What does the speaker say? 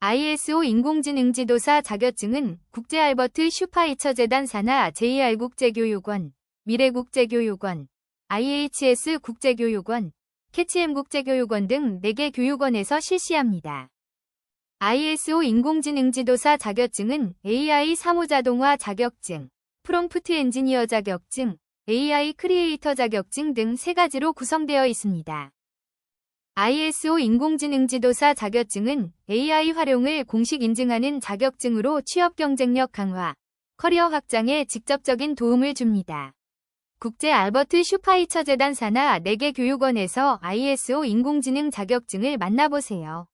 ISO 인공지능 지도사 자격증은 국제 알버트 슈파이처 재단 산하 JR 국제교육원, 미래국제교육원, IHS 국제교육원, 캐치엠 국제교육원 등 4개 교육원에서 실시합니다. ISO 인공지능 지도사 자격증은 AI 사무자동화 자격증, 프롬프트 엔지니어 자격증, AI 크리에이터 자격증 등 3가지로 구성되어 있습니다. ISO 인공지능 지도사 자격증은 AI 활용을 공식 인증하는 자격증으로 취업 경쟁력 강화, 커리어 확장에 직접적인 도움을 줍니다. 국제 알버트 슈파이처 재단 산하 4개 교육원에서 ISO 인공지능 자격증을 만나보세요.